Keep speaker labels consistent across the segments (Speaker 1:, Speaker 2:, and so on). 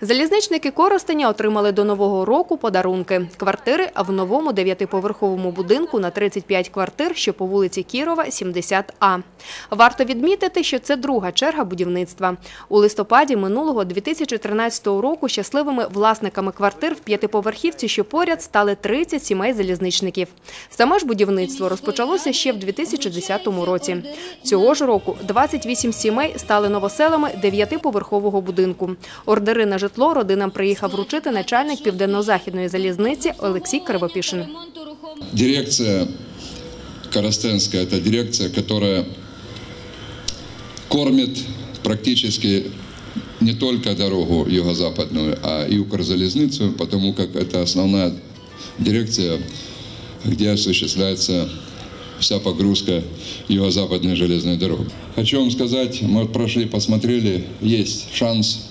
Speaker 1: Залізничники Коростеня отримали до нового року подарунки. Квартири в новому дев'ятиповерховому будинку на 35 квартир, що по вулиці Кірова, 70А. Варто відмітити, що це друга черга будівництва. У листопаді минулого 2013 року щасливими власниками квартир в п'ятиповерхівці, що поряд, стали 30 сімей залізничників. Саме ж будівництво розпочалося ще в 2010 році. Цього ж року 28 сімей стали новоселами дев'ятиповерхового будинку. Ордери на житло родинам приїхав вручити начальник південно-західної залізниці Олексій Кривопішин.
Speaker 2: Дирекция Коростенская – это дирекция, которая кормит практически не только дорогу юго-западную, а и Укрзалезницу, потому как это основная дирекция, где осуществляется вся погрузка юго-западной железной дороги. Хочу вам сказать, мы вот прошли, посмотрели, есть шанс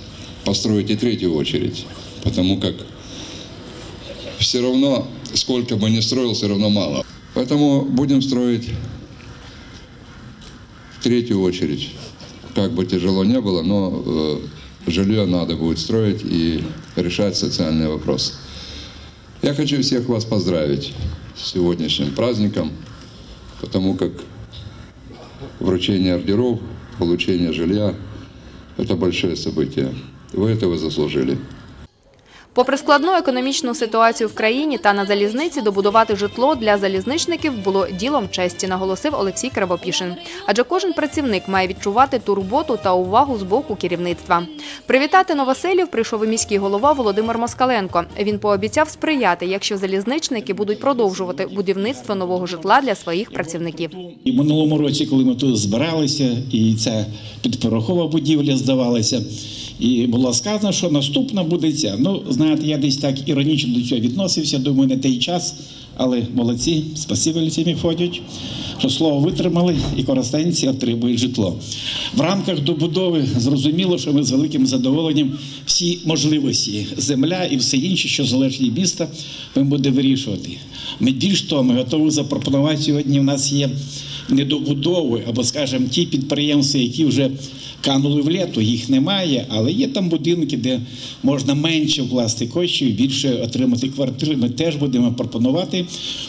Speaker 2: построить и третью очередь, потому как все равно, сколько бы ни строил, все равно мало. Поэтому будем строить третью очередь. Как бы тяжело не было, но э, жилье надо будет строить и решать социальные вопросы. Я хочу всех вас поздравить с сегодняшним праздником, потому как вручение ордеров, получение жилья – это большое событие. Вы этого заслужили.
Speaker 1: Попри складну економічну ситуацію в країні та на залізниці, добудувати житло для залізничників було ділом честі, наголосив Олексій Кривопішин. Адже кожен працівник має відчувати турботу та увагу з боку керівництва. Привітати новоселів прийшов і міський голова Володимир Москаленко. Він пообіцяв сприяти, якщо залізничники будуть продовжувати будівництво нового житла для своїх працівників.
Speaker 3: І минулому році, коли ми тут збиралися, і ця підпорохова будівля здавалася, і було сказано, що наступна буде ця. Ну, знаєте, я десь так іронічно до цього відносився, думаю, не той час, але молодці, спасибі Олексій Міфодійович, що слово витримали і коростенці отримують житло. В рамках добудови зрозуміло, що ми з великим задоволенням всі можливості, земля і все інше, що залежить від міста, ми будемо вирішувати. Ми більш того, ми готові запропонувати сьогодні. У нас є недобудови або, скажімо, ті підприємства, які вже канули в літо, їх немає, але є там будинки, де можна менше вкласти коштів, більше отримати квартири. Ми теж будемо пропонувати,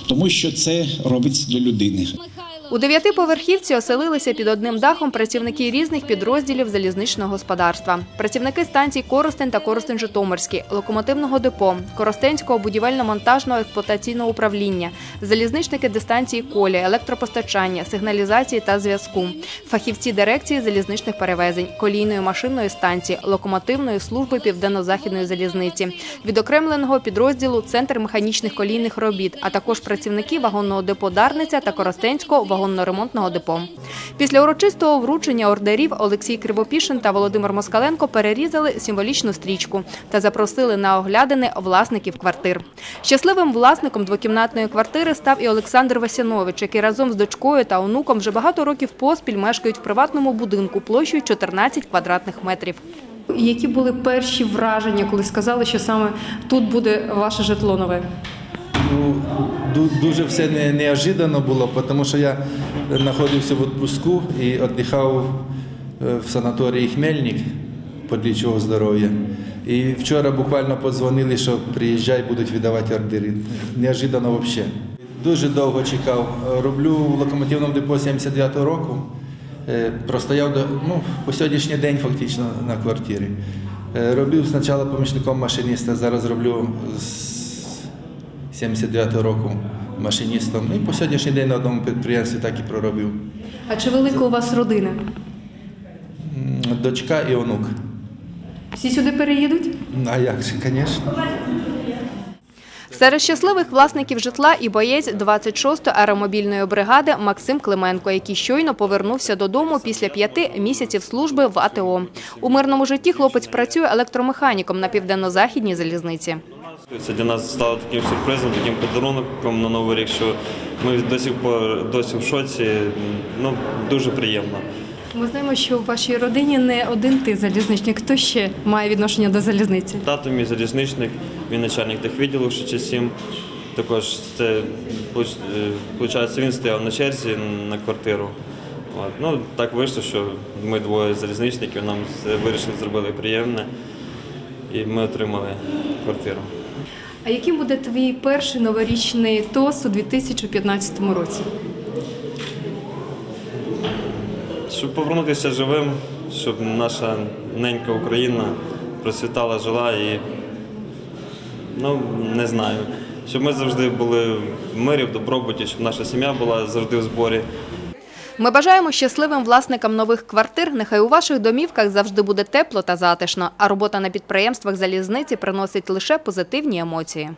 Speaker 3: тому що це робиться для людини.
Speaker 1: У дев'ятиповерхівці оселилися під одним дахом працівники різних підрозділів залізничного господарства. Працівники станцій Коростень та Коростень-Житомирський, локомотивного депо, Коростенського будівельно-монтажного експлуатаційного управління, залізничники дистанції колі, електропостачання, сигналізації та зв'язку, фахівці дирекції залізничних перевезень, колійної машинної станції, локомотивної служби південно-західної залізниці, відокремленого підрозділу Центр механічних колійних робіт, а також працівники вагонного депо Дарниця та Коростенського вагонно-ремонтного депо. Після урочистого вручення ордерів Олексій Кривопішин та Володимир Москаленко перерізали символічну стрічку та запросили на оглядини власників квартир. Щасливим власником двокімнатної квартири став і Олександр Васянович, який разом з дочкою та онуком вже багато років поспіль мешкають в приватному будинку площею 14 квадратних метрів.
Speaker 4: Які були перші враження, коли сказали, що саме тут буде ваше житло нове?
Speaker 5: Ду- дуже все не, неожиданно було, тому що я знаходився в відпуску і віддихав е, в санаторії Хмельник подлічого здоров'я. І вчора буквально подзвонили, що приїжджай, будуть видавати ордери. Неожиданно взагалі. Дуже довго чекав. Роблю в локомотивному депо 79-го року. Е, Простояв до, ну, по сьогоднішній день фактично на квартирі. Е, Робив спочатку помічником машиніста, зараз роблю з 79 року машиністом. І по сьогоднішній день на одному підприємстві так і проробив.
Speaker 4: А чи велика у вас родина?
Speaker 5: Дочка і онук.
Speaker 4: Всі сюди переїдуть?
Speaker 5: А як же, звісно.
Speaker 1: Серед щасливих власників житла і боєць 26-ї аеромобільної бригади Максим Клименко, який щойно повернувся додому після п'яти місяців служби в АТО. У мирному житті хлопець працює електромеханіком на південно-західній залізниці.
Speaker 6: Це для нас стало таким сюрпризом, таким подарунком на Новий рік, що ми до сих пор досі в шоці. Ну, дуже приємно.
Speaker 4: Ми знаємо, що в вашій родині не один ти залізничник. Хто ще має відношення до залізниці?
Speaker 6: Тато мій залізничник, він начальник техвідділу ще часів. Також це виходить, він стояв на черзі на квартиру. От. Ну, так вийшло, що ми двоє залізничників, нам вирішили зробили приємне. і ми отримали квартиру.
Speaker 4: А яким буде твій перший новорічний тост у 2015 році?
Speaker 6: Щоб повернутися живим, щоб наша ненька Україна процвітала, жила і ну не знаю. Щоб ми завжди були в мирі, в добробуті, щоб наша сім'я була завжди в зборі.
Speaker 1: Ми бажаємо щасливим власникам нових квартир. Нехай у ваших домівках завжди буде тепло та затишно, а робота на підприємствах залізниці приносить лише позитивні емоції.